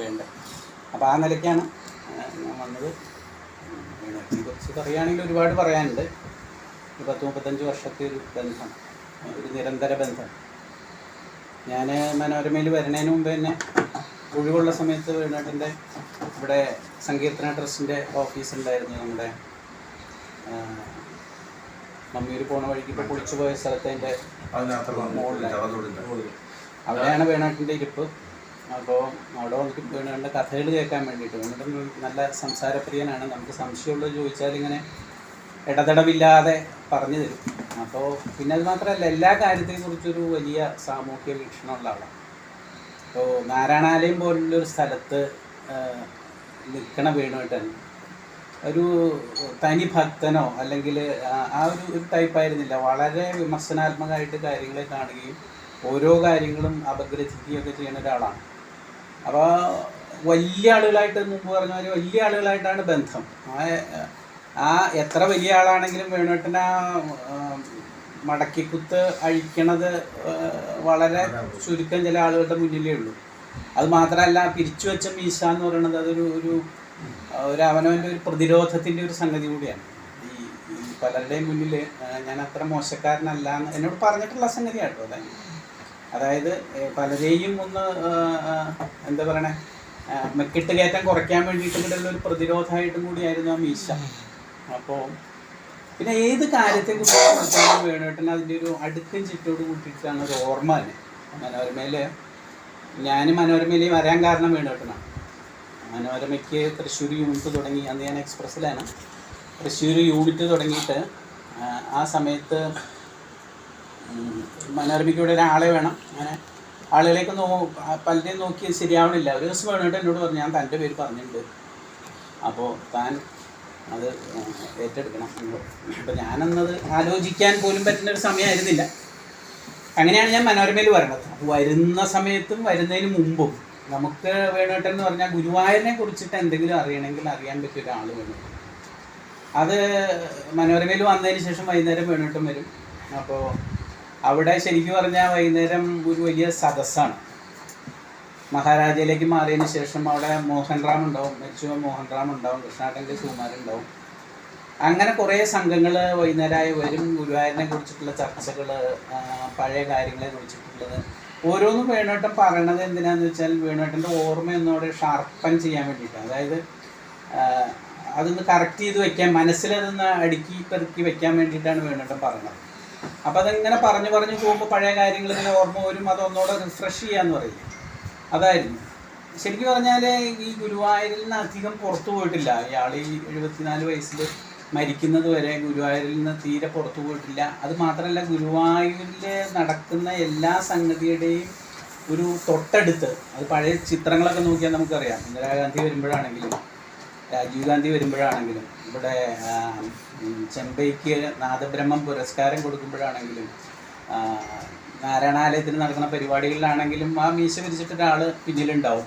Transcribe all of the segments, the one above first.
വേണ്ടത് അപ്പോൾ ആ നിലയ്ക്കാണ് ഞാൻ വന്നത്. കുറിച്ച് പറയുകയാണെങ്കിൽ ഒരുപാട് പറയാനുണ്ട്. ഒരു പത്ത് മുപ്പത്തഞ്ച് വർഷത്തെ ഒരു ബന്ധം ഒരു നിരന്തര ബന്ധം. ഞാൻ മനോരമയിൽ വരുന്നതിന് മുമ്പ് തന്നെ ഒഴിവുള്ള സമയത്ത് വേണേട്ടന്റെ ഇവിടെ സങ്കീർത്തന ട്രസ്റ്റിന്റെ ഓഫീസ് ഉണ്ടായിരുന്നു നമ്മുടെ മമ്മിയൂർ പോണ വഴിക്ക് ഇപ്പോൾ കുളിച്ചു പോയ സ്ഥലത്തെ അവിടെയാണ് വേണാട്ടിന്റെ ഇരിപ്പ്. അപ്പോൾ അവിടെ വന്നിട്ട് വേണ്ട കഥകൾ കേൾക്കാൻ വേണ്ടിയിട്ട് എന്നിട്ടും നല്ല സംസാരപ്രിയനാണ്. നമുക്ക് സംശയമുള്ളത് ചോദിച്ചാൽ ഇങ്ങനെ ഇടതടവില്ലാതെ പറഞ്ഞു തരും. അപ്പോൾ പിന്നെ അത് മാത്രമല്ല എല്ലാ കാര്യത്തെയും കുറിച്ചൊരു വലിയ സാമൂഹ്യ വീക്ഷണമുള്ള ആളാണ് ഇപ്പോൾ നാരായണാലയം പോലുള്ളൊരു സ്ഥലത്ത് നിൽക്കണ വേണുവേട്ടൻ ഒരു തനി ഭക്തനോ അല്ലെങ്കിൽ ആ ഒരു ഒരു ടൈപ്പായിരുന്നില്ല വളരെ വിമർശനാത്മകമായിട്ട് കാര്യങ്ങളെ കാണുകയും ഓരോ കാര്യങ്ങളും അപഗ്രഥിക്കുകയൊക്കെ ചെയ്യുന്ന ഒരാളാണ്. അപ്പോൾ വലിയ ആളുകളായിട്ട് മുമ്പ് പറഞ്ഞ വലിയ ആളുകളായിട്ടാണ് ബന്ധം. ആ എത്ര വലിയ ആളാണെങ്കിലും വേണുവേട്ടൻ ആ മടക്കിക്കുത്ത് അഴിക്കണത് വളരെ ചുരുക്കം ചില ആളുകളുടെ മുന്നിലേ ഉള്ളൂ. അത് മാത്രമല്ല പിരിച്ചു വെച്ച മീശ എന്ന് പറയുന്നത് അതൊരു ഒരു ഒരു അവനവന്റെ ഒരു പ്രതിരോധത്തിന്റെ ഒരു സംഗതി കൂടിയാണ്. ഈ പലരുടെയും മുന്നിൽ ഞാൻ അത്ര മോശക്കാരനല്ല എന്ന് എന്നോട് പറഞ്ഞിട്ടുള്ള സംഗതിയാണ് കേട്ടോ അതായത് പലരെയും ഒന്ന് എന്താ പറയണേ മെക്കിട്ട് കയറ്റം കുറയ്ക്കാൻ വേണ്ടിയിട്ട് കൂടെയുള്ള ഒരു പ്രതിരോധമായിട്ടും കൂടിയായിരുന്നു ആ മീശ. അപ്പോൾ പിന്നെ ഏത് കാര്യത്തെ കുറിച്ച് വേണേട്ടൻ അതിന്റെ ഒരു അടുക്കും ചിറ്റോട് കൂട്ടിയിട്ടാണ് ഒരു ഓർമ്മ തന്നെ. മനോരമയിൽ ഞാൻ മനോരമയിലേ വരാൻ കാരണം വേണേട്ടനാണ് മനോരമയ്ക്ക് തൃശ്ശൂർ യൂണിറ്റ് തുടങ്ങി അന്ന് ഞാൻ എക്സ്പ്രസ്സിലാണ്. തൃശ്ശൂർ യൂണിറ്റ് തുടങ്ങിയിട്ട് ആ സമയത്ത് ഉം, മനോരമയ്ക്ക് ഇവിടെ ഒരാളെ വേണം. അങ്ങനെ ആളുകളെയൊക്കെ നോ പലരെയും നോക്കി ശരിയാവണില്ല. ഒരു ദിവസം വേണമെങ്കിൽ എന്നോട് പറഞ്ഞു. ഞാൻ തന്റെ പേര് പറഞ്ഞിട്ടുണ്ട്. അപ്പോൾ താൻ അത് ഏറ്റെടുക്കണം. അപ്പോൾ ഞാനെന്നത് ആലോചിക്കാൻ പോലും പറ്റുന്ന ഒരു സമയമായിരുന്നില്ല. അങ്ങനെയാണ് ഞാൻ മനോരമയിൽ വരണത് വരുന്ന സമയത്തും വരുന്നതിന് മുമ്പും നമുക്ക് വേണേട്ടെന്ന് പറഞ്ഞാൽ ഗുരുവായൂരിനെ കുറിച്ചിട്ട് എന്തെങ്കിലും അറിയണമെങ്കിൽ അറിയാൻ പറ്റിയ ഒരാൾ വേണം. അത് മനോരമയിൽ വന്നതിന് ശേഷം വൈകുന്നേരം വേണേട്ടും വരും. അപ്പോൾ അവിടെ ശരിക്കും പറഞ്ഞാൽ വൈകുന്നേരം ഒരു വലിയ സദസ്സാണ്. മഹാരാജയിലേക്ക് മാറിയതിന് ശേഷം അവിടെ മോഹൻ റാം ഉണ്ടാവും മരിച്ചുപോയ മോഹൻ റാം ഉണ്ടാവും കൃഷ്ണാട്ടന്റെ സുമാരുണ്ടാവും അങ്ങനെ കുറേ സംഘങ്ങൾ വൈകുന്നേരമായി വരും. ഗുരുവായൂരിനെ കുറിച്ചിട്ടുള്ള ചർച്ചകൾ പഴയ കാര്യങ്ങളെ കുറിച്ചിട്ടുള്ളത്. ഓരോന്നും വേണുവേട്ടൻ പറയണത് എന്തിനാന്ന് വെച്ചാൽ വേണുവേട്ടന്റെ ഓർമ്മയൊന്നോടെ ഷാർപ്പൻ ചെയ്യാൻ വേണ്ടിയിട്ടാണ് അതായത് അതൊന്ന് കറക്റ്റ് ചെയ്ത് വെക്കാൻ മനസ്സിലതൊന്ന് അടുക്കി പെറുക്കി വെക്കാൻ വേണ്ടിയിട്ടാണ് വേണുവേട്ടൻ പറയുന്നത് അപ്പം അതിങ്ങനെ പറഞ്ഞു പറഞ്ഞു പോകുമ്പോൾ പഴയ കാര്യങ്ങൾ ഇങ്ങനെ ഓർമ്മ വരും. അതൊന്നുകൂടെ റിഫ്രഷ് ചെയ്യാന്ന് പറയും. അതായിരുന്നു. ശരിക്കും പറഞ്ഞാൽ ഈ ഗുരുവായൂരിൽ നിന്ന് അധികം പുറത്തു പോയിട്ടില്ല. ഇയാൾ ഈ എഴുപത്തിനാല് വയസ്സിൽ മരിക്കുന്നത് വരെ ഗുരുവായൂരിൽ നിന്ന് തീരെ പുറത്തു പോയിട്ടില്ല. അത് മാത്രമല്ല ഗുരുവായൂരിൽ നടക്കുന്ന എല്ലാ സംഗതിയുടെയും ഒരു തൊട്ടടുത്ത് അത് പഴയ ചിത്രങ്ങളൊക്കെ നോക്കിയാൽ നമുക്കറിയാം. ഇന്ദിരാഗാന്ധി വരുമ്പോഴാണെങ്കിലും രാജീവ് ഗാന്ധി വരുമ്പോഴാണെങ്കിലും ഇവിടെ ചെമ്പൈക്ക് നാദബ്രഹ്മം പുരസ്കാരം കൊടുക്കുമ്പോഴാണെങ്കിലും നാരായണാലയത്തിൽ നടക്കുന്ന പരിപാടികളിലാണെങ്കിലും ആ മീശ വിരിച്ചിട്ട് ഒരാൾ പിന്നിലുണ്ടാവും.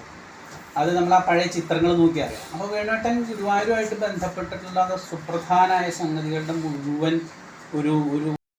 അത് നമ്മൾ ആ പഴയ ചിത്രങ്ങൾ നോക്കി അറിയാം. അപ്പോൾ വേണാട്ടൻ ഗുരുവായൂരുമായിട്ട് ബന്ധപ്പെട്ടിട്ടുള്ള സുപ്രധാനമായ സംഗതികളുടെ മുഴുവൻ ഒരു ഒരു